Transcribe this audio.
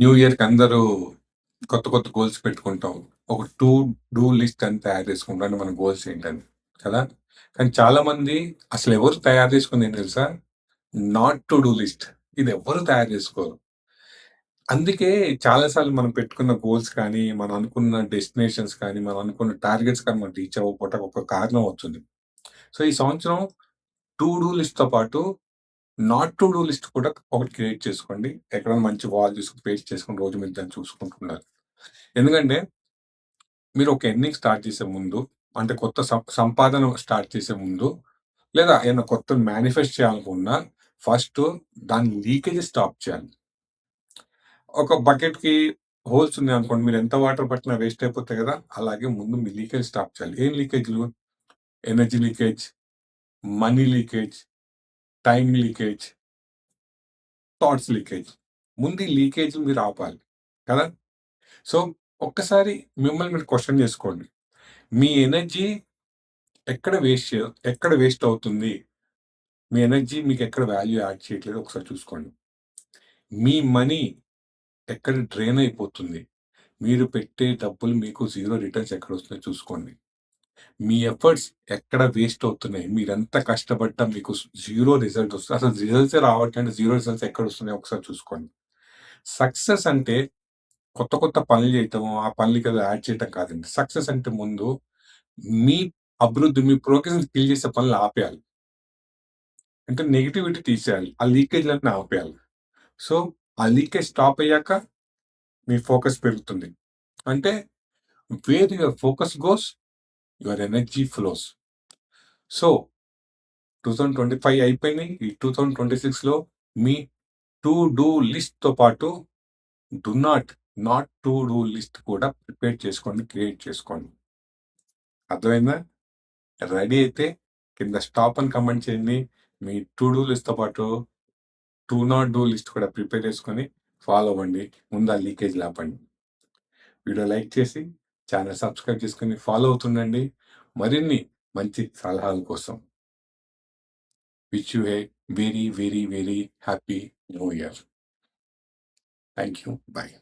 New ఇయర్‌కి అందరూ కొత్త, కొత్త గోల్స్ పెట్టుకుంటాం. ఒక టూ డూ లిస్ట్ అని తయారు చేసుకుంటాం. మన గోల్స్ ఏంటని కదా! కానీ చాలామంది ఎవరు తయారు చేసుకుందేంటి తెలుసా? Not to do list. ఇది ఎవ్వరు తయారు చేసుకోరు. అందుకే చాలా సార్లు మనం పెట్టుకున్న గోల్స్ కానీ, మనం అనుకున్న డెస్టినేషన్స్ కానీ, మనం అనుకున్న టార్గెట్స్ కానీ మనం రీచ్ అవ్వకపోవటానికి ఒక కారణం అవుతుంది. సో, ఈ సంవత్సరం టు డూ లిస్ట్‌తో పాటు నాట్ టు డూ లిస్ట్ కూడా ఒకటి క్రియేట్ చేసుకోండి. ఎక్కడ మంచి వాల్ చూసుకుని పేస్ట్ చేసుకుని రోజు మీరు దాన్ని చూసుకుంటున్నారు ఎందుకంటే మీరు ఒక ఎర్నింగ్ స్టార్ట్ చేసే ముందు అంటే కొత్త సంపాదన స్టార్ట్ చేసే ముందు లేదా ఏదైనా కొత్త మేనిఫెస్ట్ చేయాలనుకున్నా ఫస్ట్ దాని లీకేజ్ స్టాప్ చేయాలి. ఒక బకెట్‌కి హోల్స్ ఉన్నాయనుకోండి మీరు ఎంత వాటర్ పట్టినా వేస్ట్ అయిపోతాయి కదా! అలాగే ముందు మీ లీకేజ్ స్టాప్ చేయాలి. ఏం లీకేజ్‌లు? Energy leakage, money leakage, time leakage, thoughts leakage. ముందు ఈ లీకేజ్‌ని మీరు ఆపాలి. కదా! సో, ఒక్కసారి మిమ్మల్ని మీరు క్వశ్చన్ చేసుకోండి. మీ ఎనర్జీ ఎక్కడ వేస్ట్ ఎక్కడ వేస్ట్ అవుతుంది? మీ ఎనర్జీ మీకు ఎక్కడ వాల్యూ యాడ్ చేయట్లేదు ఒకసారి చూసుకోండి. మీ మనీ ఎక్కడ డ్రైన్ అయిపోతుంది? మీరు పెట్టే డబ్బులు మీకు జీరో రిటర్న్స్ ఎక్కడ వస్తుందో చూసుకోండి. మీ ఎఫర్ట్స్ ఎక్కడ వేస్ట్ అవుతున్నాయి? మీరెంత కష్టపడ్డా మీకు జీరో రిజల్ట్ వస్తుంది. అసలు రిజల్ట్సే రావట్లేదు. జీరో రిజల్ట్స్ ఎక్కడొస్తున్నాయో ఒకసారి చూసుకోండి. సక్సెస్ అంటే కొత్త, కొత్త పనులు చేయటం, ఆ పనులకి కదా యాడ్ చేయటం కాదండి. సక్సెస్ అంటే ముందు మీ అభివృద్ధి, మీ ప్రోగ్రెస్‌ని కిల్ చేసే పనులు ఆపేయాలి. అంటే నెగటివిటీ తీసేయాలి. ఆ లీకేజ్‌లన్నీ ఆపేయాలి. సో, ఆ లీకేజ్ స్టాప్ అయ్యాక మీ ఫోకస్ పెరుగుతుంది. అంటే where your focus goes your energy flows. So 2025 అయిపోయింది. ఈ 2026లో మీ టు డూ లిస్ట్‌తో పాటు do not, not to do list కూడా ప్రిపేర్ చేసుకోండి. క్రియేట్ చేసుకోండి. అర్థమైందా? రెడీ అయితే కింద స్టాప్ అని కమెంట్ చేయండి. మీ టు డూ లిస్ట్‌తో పాటు టు నాట్ డూ లిస్ట్ కూడా ప్రిపేర్ చేసుకొని ఫాలో అవ్వండి. ముందు ఆ లీకేజ్ లేపండి వీడియో లైక్ చేసి ఛానల్ సబ్స్క్రైబ్ చేసుకుని ఫాలో అవుతుండండి. మరిన్ని మంచి సలహాల కోసం. Wish you a very, very, very happy new year. Thank you. Bye.